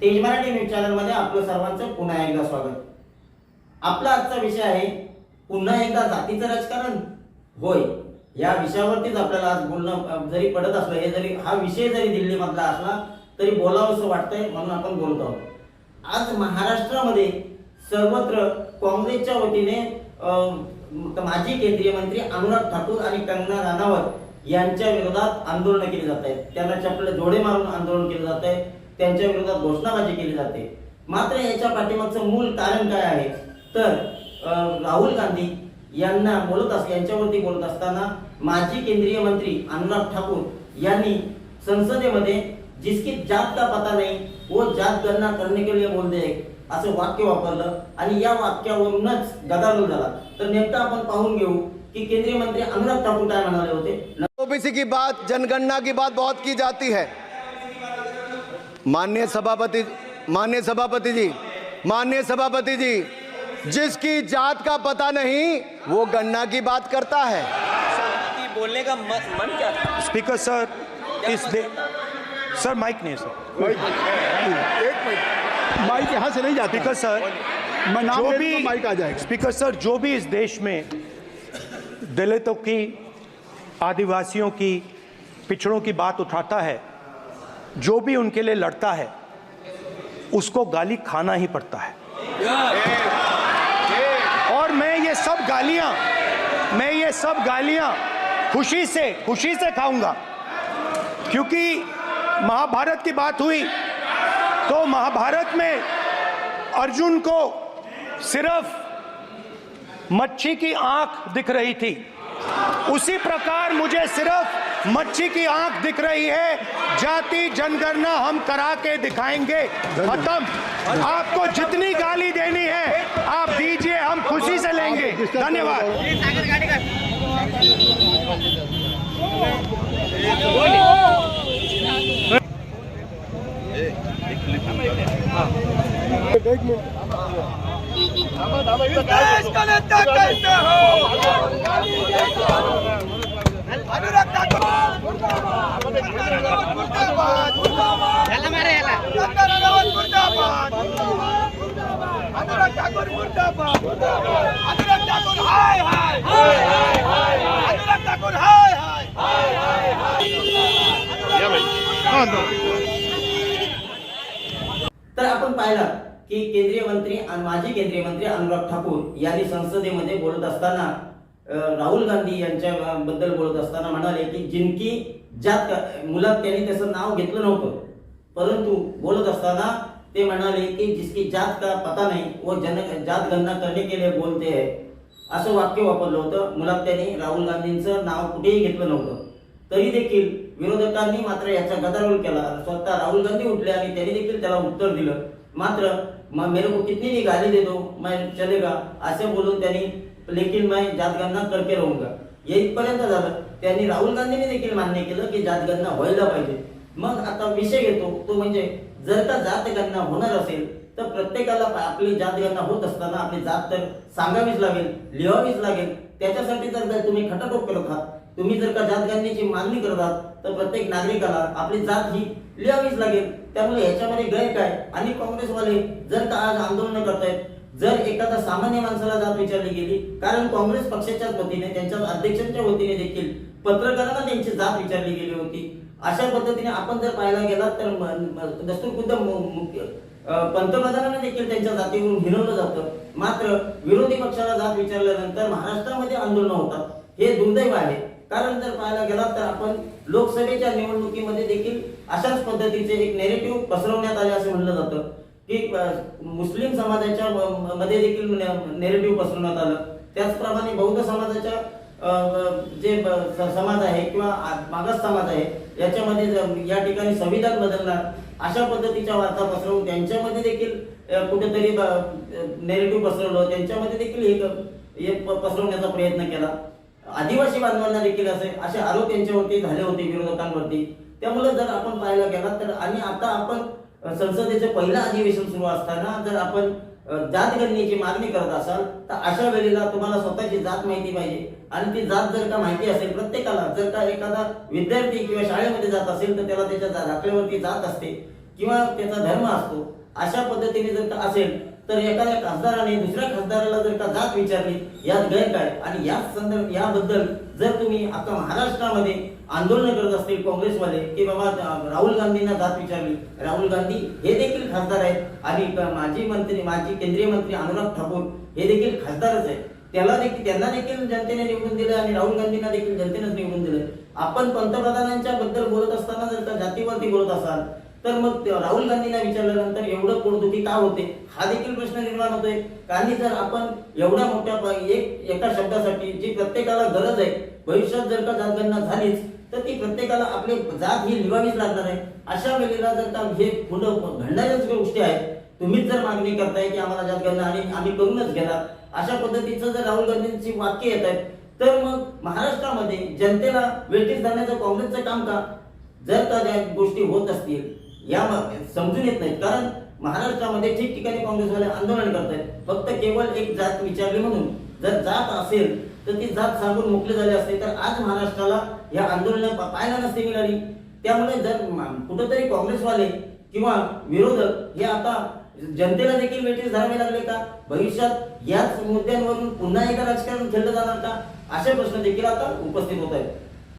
तेज मराठी न्यूज चॅनलमध्ये आपलं सर्वांचं पुन्हा एकदा स्वागत. आपला आजचा विषय आहे पुन्हा एकदा जातीचं राजकारण. होय या विषयावरतीच आपल्याला आज बोलणं जरी पडत असलं हे जरी हा विषय जरी दिल्लीमधला असला तरी बोलावं असं वाटतंय म्हणून आपण बोलत आहोत. आज महाराष्ट्रामध्ये सर्वत्र काँग्रेसच्या वतीने माजी केंद्रीय मंत्री अनुराग ठाकूर आणि कंगना राणावत यांच्या विरोधात आंदोलन केली जात आहेत. त्यांना चपले जोडे मारून आंदोलन केलं जात आहे. त्यांच्या विरोधात घोषणाबाजी केली जाते. मात्र याच्या पाठीमागचं मूळ कारण काय आहे? तर राहुल गांधी यांना बोलत अस यांच्यावरती बोलत असताना माजी केंद्रीय मंत्री अनुराग ठाकूर यांनी संसदेमध्ये जिसकी जात का पता नाही वो जात गणना करने के लिए बोलते हैं असं वाक्य वापरलं आणि या वाक्यावरूनच गदारोळ झाला. तर नेमकं आपण पाहून घेऊ की केंद्रीय मंत्री अनुराग ठाकूर काय म्हणाले होते? ओबीसी की बात जनगणना की बात बहुत की जाती है। माननीय सभापति माननीय सभापति जी माननीय सभापति जी जिसकी जात का पता नहीं वो गणना की बात करता है। बोलने का मन, मन क्या था? स्पीकर सर इस दे सर माइक नहीं है सर माइक माइक यहाँ से नहीं जाती। स्पीकर सर मैं जो भी भी माइक आ जाएगा। स्पीकर सर जो भी इस देश में दलितों की आदिवासियों की पिछड़ों की बात उठाता है जो भी उनके लिए लड़ता है, उसको गाली खाना ही पड़ता है। और मैं ये सब गालियाँ, मैं ये सब गालियाँ खुशी से खुशी से खाऊँगा। क्योंकि महाभारत की बात हुई तो महाभारत में अर्जुन को सिर्फ़ मच्छी की आँख दिख रही थी। उसी प्रकार मुझे सिर्फ़ मच्छी की आँख दिख रही है। जाति जनगणना हम करा के दिखाएँगे। खत्म। आपको जितनी गाली देनी है आप दीजिए हम खुशी से लेंगे। धन्यवाद। तर आपण पाहिलं की केंद्रीय मंत्री आणि माजी केंद्रीय मंत्री अनुराग ठाकूर यांनी संसदेमध्ये बोलत असताना राहुल गांधी यांच्या बद्दल बोलत असताना म्हणाले की जिनकी जात मुलात त्यांनी त्याचं नाव घेतलं नव्हतं परंतु बोलत असताना ते म्हणाले की जिसकी जात का पता नाही व जन जात गणना करणे केले बोलते आहे असं वाक्य वापरलं होतं. मुलात त्यांनी राहुल गांधींचं नाव कुठेही घेतलं नव्हतं. तरी देखील विरोधकांनी मात्र याचा गदारोळ केला. स्वतः राहुल गांधी उठले आणि त्यांनी देखील त्याला उत्तर दिलं. मात्र म- मेरे को कितनी भी गाली दे दो मैं चलेगा असे बोलून त्यांनी लेकिन मैं जातगणना करके राहूंगा. येईपर्यंत झालं त्यांनी राहुल गांधींनी देखील मान्य केलं की जातगणना व्हायला पाहिजे. मग आता विषय घेतो तो म्हणजे जर का जातगणना होणार असेल तर प्रत्येकाला आपली जातगणना होत असताना आपली जात तर सांगावीच लागेल लिहावीच लागेल. त्याच्यासाठी जर जर तुम्ही खटाटोप करत आहात तुम्ही जर का जातगणनेची मागणी करत आहात तर प्रत्येक नागरिकाला आपली जात ही लिहावीच लागेल त्यामुळे याच्यामध्ये गैर काय? आणि काँग्रेसवाले जर का आज आंदोलन करतायत जर एखादा सामान्य माणसाला जात विचारली गेली कारण काँग्रेस पक्षाच्याच वतीने त्यांच्या अध्यक्षांच्या वतीने देखील पत्रकारांना त्यांची जात विचारली गेली होती. अशा पद्धतीने आपण जर पाहायला गेलात तर म- दस्तूर खुद्द मु- मुख्य पंतप्रधानांना देखील त्यांच्या जातीवरून हिरवलं जातं. मात्र विरोधी पक्षाला जात विचारल्यानंतर महाराष्ट्रामध्ये आंदोलन होतात. हे दुर्दैव आहे. कारण जर पाहायला गेलात तर आपण लोकसभेच्या निवडणुकीमध्ये देखील अशाच पद्धतीचे एक नेरेटिव्ह पसरवण्यात आले असं म्हटलं जातं. की मुस्लिम समाजाच्या मध्ये देखील नेरेटिव्ह पसरवण्यात आलं. त्याचप्रमाणे बौद्ध समाजाच्या जे समाज आहे किंवा मागास समाज आहे याच्यामध्ये या ठिकाणी संविधान बदलणार अशा पद्धतीच्या वार्ता पसरवून त्यांच्यामध्ये देखील कुठेतरी नेरेटिव्ह पसरवलं त्यांच्यामध्ये देखील एक हे प- पसरवण्याचा प्रयत्न केला. आदिवासी बांधवांना देखील असे असे आरोप यांच्यावरती झाले होते विरोधकांवरती. त्यामुळे जर आपण पाहायला गेला तर आणि आता आपण संसदेचं पहिलं अधिवेशन सुरू असताना जर आपण जात गणनेची मागणी करत असाल तर अशा वेळेला तुम्हाला स्वतःची जात माहिती पाहिजे. आणि ती जात जर का माहिती असेल प्रत्येकाला जर का एखादा विद्यार्थी किंवा शाळेमध्ये जात असेल तर त्याला त्याच्या दाखल्यावरती जात असते किंवा त्याचा धर्म असतो. अशा पद्धतीने जर का असेल तर एखाद्या खासदाराने दुसऱ्या खासदाराला जर का जात विचारली यात गैर काय आणि याच संदर्भ याबद्दल जर तुम्ही आता महाराष्ट्रामध्ये आंदोलन करत असतील काँग्रेसमध्ये की बाबा राहुल गांधींना जात विचारली. राहुल गांधी हे देखील खासदार आहेत. आणि माजी मंत्री माजी केंद्रीय मंत्री अनुराग ठाकूर हे देखील खासदारच आहेत. त्याला देखील त्यांना देखील जनतेने निवडून दिलं आणि राहुल गांधींना देखील जनतेनेच निवडून दिलं. आपण पंतप्रधानांच्या बद्दल बोलत असताना जर का जातीवरती बोलत असाल तर मग राहुल गांधींना विचारल्यानंतर एवढं पोटदुखी का होते? हा देखील प्रश्न निर्माण होतोय. कारण जर आपण एवढ्या मोठ्या एक एका शब्दासाठी जी प्रत्येकाला गरज आहे भविष्यात जर का जातगणना झालीच तर ती प्रत्येकाला आपली जात ही लिवावीच लागणार आहे. अशा वेळेला जर का हे पुढं घडणाऱ्याच गोष्टी आहेत तुम्हीच जर मागणी करताय की आम्हाला जातगणना आणि आम्ही करूनच घेणार अशा पद्धतीचं जर राहुल गांधींची वाक्य येत आहेत तर मग महाराष्ट्रामध्ये जनतेला वेटीस धरण्याचं काँग्रेसचं काम का? जर का त्या गोष्टी होत असतील या समजून येत नाहीत कारण महाराष्ट्रामध्ये ठिकठिकाणी काँग्रेसवाले आंदोलन करतायत. फक्त केवळ एक जात विचारली म्हणून. जर जात असेल तर ती जात सांगून मोकळे झाले असते तर आज महाराष्ट्राला या आंदोलन पाहायला नसते मिळाली. त्यामुळे जर कुठंतरी काँग्रेसवाले किंवा विरोधक हे आता जनतेला देखील वेटीस धरावे लागले का? भविष्यात याच मुद्द्यांवरून पुन्हा एका राजकारण खेळलं जाणार का? असे प्रश्न देखील आता उपस्थित होत आहेत.